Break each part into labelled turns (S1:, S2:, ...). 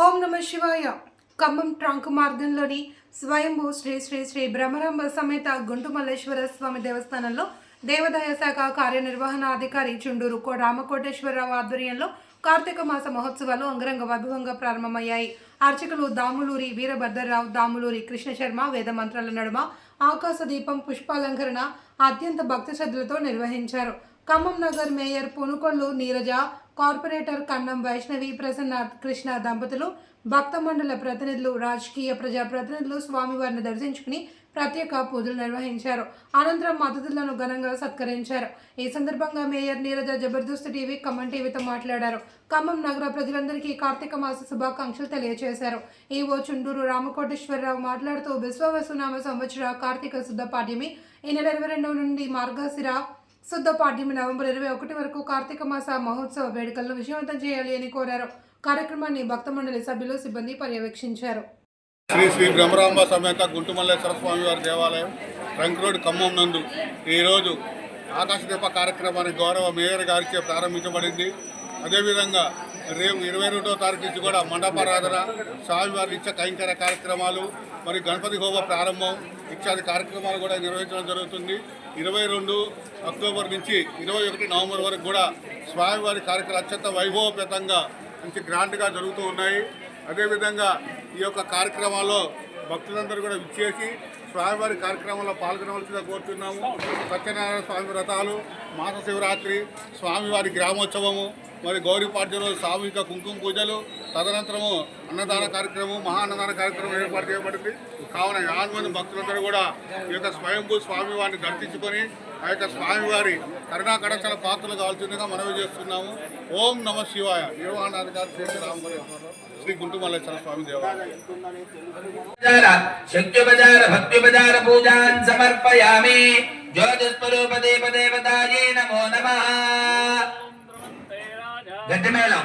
S1: ఓం నమ శివాయ. ఖమ్మం ట్రాంక్ మార్గంలోని స్వయంభూ శ్రీ శ్రీ శ్రీ బ్రహ్మరాంబ సమేత గుంటు మల్లేశ్వర స్వామి దేవస్థానంలో దేవాదాయ శాఖ కార్యనిర్వహణ అధికారి చుండూరు కో రామకోటేశ్వరరావు ఆధ్వర్యంలో కార్తీక మాస మహోత్సవాలు అంగరంగ వైభవంగా ప్రారంభమయ్యాయి. అర్చకులు దాములూరి వీరభద్రరావు దాములూరి కృష్ణశర్మ వేద మంత్రాల నడుమ ఆకాశ దీపం పుష్పాలంకరణ అత్యంత భక్తి శ్రద్ధలతో నిర్వహించారు. ఖమ్మం నగర్ మేయర్ పునుకొల్లు నీరజ కార్పొరేటర్ కన్నం వైష్ణవి ప్రసన్న కృష్ణ దంపతులు భక్త మండల ప్రతినిధులు రాజకీయ ప్రజా ప్రతినిధులు స్వామివారిని దర్శించుకుని ప్రత్యేక పూజలు నిర్వహించారు. అనంతరం మద్దతులను ఘనంగా సత్కరించారు. ఈ సందర్భంగా మేయర్ నీరజ జబర్దస్త్ టీవీ ఖమ్మం టీవీతో మాట్లాడారు. ఖమ్మం నగర ప్రజలందరికీ కార్తీక మాస శుభాకాంక్షలు తెలియజేశారు ఈవో చుండూరు రామకోటేశ్వరరావు మాట్లాడుతూ విశ్వవసునామ సంవత్సర కార్తీక శుద్ధ పాఠ్యమి ఈ నెల ఇరవై రెండు నుండి మార్గశిర శుద్ధ పాడ్యమి నవంబర్ ఇరవై ఒకటి వరకు కార్తీక మాస మహోత్సవ వేడుకలను విజయవంతం చేయాలి అని కోరారు. కార్యక్రమాన్ని భక్త మండలి సభ్యులు సిబ్బంది పర్యవేక్షించారు.
S2: శ్రీ శ్రీ బ్రహ్మరాంబ సమేత గుంటుమల్లేశ్వర స్వామి వారి దేవాలయం ట్రంక్ రోడ్ ఖమ్మం నందు ఈరోజు ఆకాశదీప కార్యక్రమాన్ని గౌరవ మేయర్ గారిచే ప్రారంభించబడింది. అదేవిధంగా రేపు ఇరవై రెండో తారీఖు నుంచి కూడా మండపారాధన స్వామివారి ఇచ్చ కైంకర్య కార్యక్రమాలు మరి గణపతి హోమ ప్రారంభం ఇత్యాది కార్యక్రమాలు కూడా నిర్వహించడం జరుగుతుంది. ఇరవై రెండు అక్టోబర్ నుంచి ఇరవై ఒకటి నవంబర్ వరకు కూడా స్వామివారి కార్యక్రమాలు అత్యంత వైభవపేతంగా మంచి గ్రాండ్గా జరుగుతూ ఉన్నాయి. అదేవిధంగా ఈ యొక్క కార్యక్రమాల్లో భక్తులందరూ కూడా విచ్చేసి స్వామివారి కార్యక్రమంలో పాల్గొనవలసిందిగా కోరుతున్నాము. సత్యనారాయణ స్వామి వ్రతాలు మాస శివరాత్రి స్వామివారి గ్రామోత్సవము మరి గౌరీపాఠ్యలో సామూహిక కుంకుమ పూజలు తదనంతరము అన్నదాన కార్యక్రమం మహా అన్నదాన కార్యక్రమం ఏర్పాటు చేయబడింది. కావున యాభై మంది భక్తులందరూ కూడా ఈ యొక్క స్వయంభూ స్వామివారిని దర్శించుకొని ఆ యొక్క స్వామివారి కరుణా కడచల పాత్రలు కావాల్సిందిగా మనవి చేస్తున్నాము. ఓం నమ శివాయ. నిర్వహణాధికారి శ్రీ శ్రీ గుంటుమల్లేశ్వర స్వామి దేవాలయం
S3: ఉపచార శక్త్యుపచార భక్త్యుపచార పూజాన్ సమర్పయామి జ్యోతిస్వరూప దేవ దేవతాయే నమో నమః గడ్డమేళం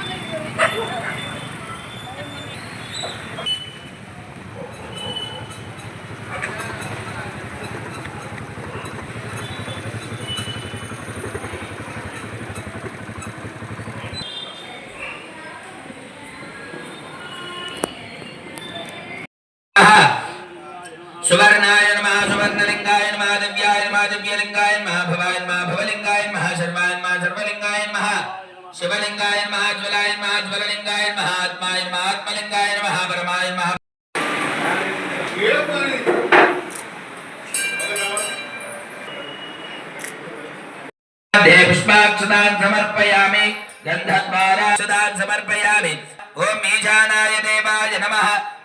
S3: सुवर्णाय नमः, सुवर्णलिङ्गाय नमः, दिव्याय नमः, दिव्यलिङ्गाय नमः, भवाय नमः, भवलिङ्गाय नमः, शर्वाय नमः सर्वलिङ्गाय नमः, शिवलिङ्गाय नमः, ज्वलाय नमः, ज्वललिङ्गाय नमः, आत्माय नमः, आत्मलिङ्गाय नमः, परमाय नमः। पुष्पाक्षतान् समर्पयामि, गन्धद्वारा समर्पयामि। ओम ईशानाय देवाय नमः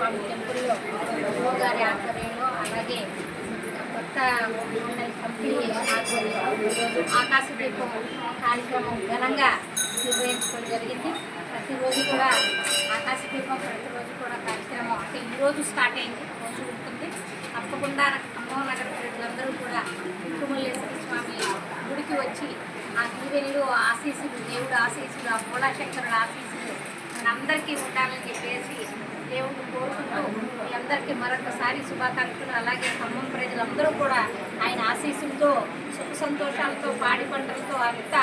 S4: స్వామి టెంపుల్లో గారి ఆధ్వర్యంలో అలాగే కొత్త కంపెనీ ఆధ్వర్యంలో ఆకాశ దీపం కార్యక్రమం ఘనంగా నిర్వహించడం జరిగింది. ప్రతిరోజు కూడా ఆకాశ దీపం ప్రతిరోజు కూడా కార్యక్రమం అంటే ఈరోజు స్టార్ట్ అయింది రోజు ఉంటుంది. తప్పకుండా ఖమ్మం నగర ప్రజలందరూ కూడా తిరుమలేశ్వర స్వామి గుడికి వచ్చి ఆ దీవెనలు ఆశీస్సులు దేవుడు ఆశీస్సులు ఆ భోళాశంకరుడు ఆశీస్సులు మనందరికీ ఉండాలని చెప్పేసి దేవుడు కోరుకుంటూ మీ అందరికీ మరొకసారి శుభాకాంక్షలు. అలాగే ఖమ్మం ప్రజలందరూ కూడా ఆయన ఆశీస్సులతో సుఖ సంతోషాలతో పాడి పంటలతో అంతా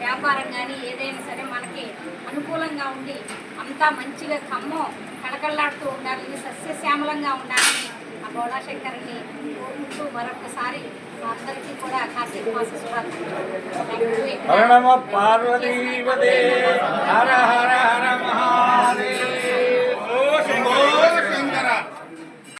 S4: వ్యాపారం కానీ ఏదైనా సరే మనకి అనుకూలంగా ఉండి అంతా మంచిగా ఖమ్మం కళకళలాడుతూ ఉండాలని సస్యశ్యామలంగా ఉండాలని ఆ బోడాశంకర్ని కోరుకుంటూ మరొకసారి అందరికీ కూడా కార్తీక మాస శుభాకాంక్షలు
S5: హర హర హర హర మహాదేవ.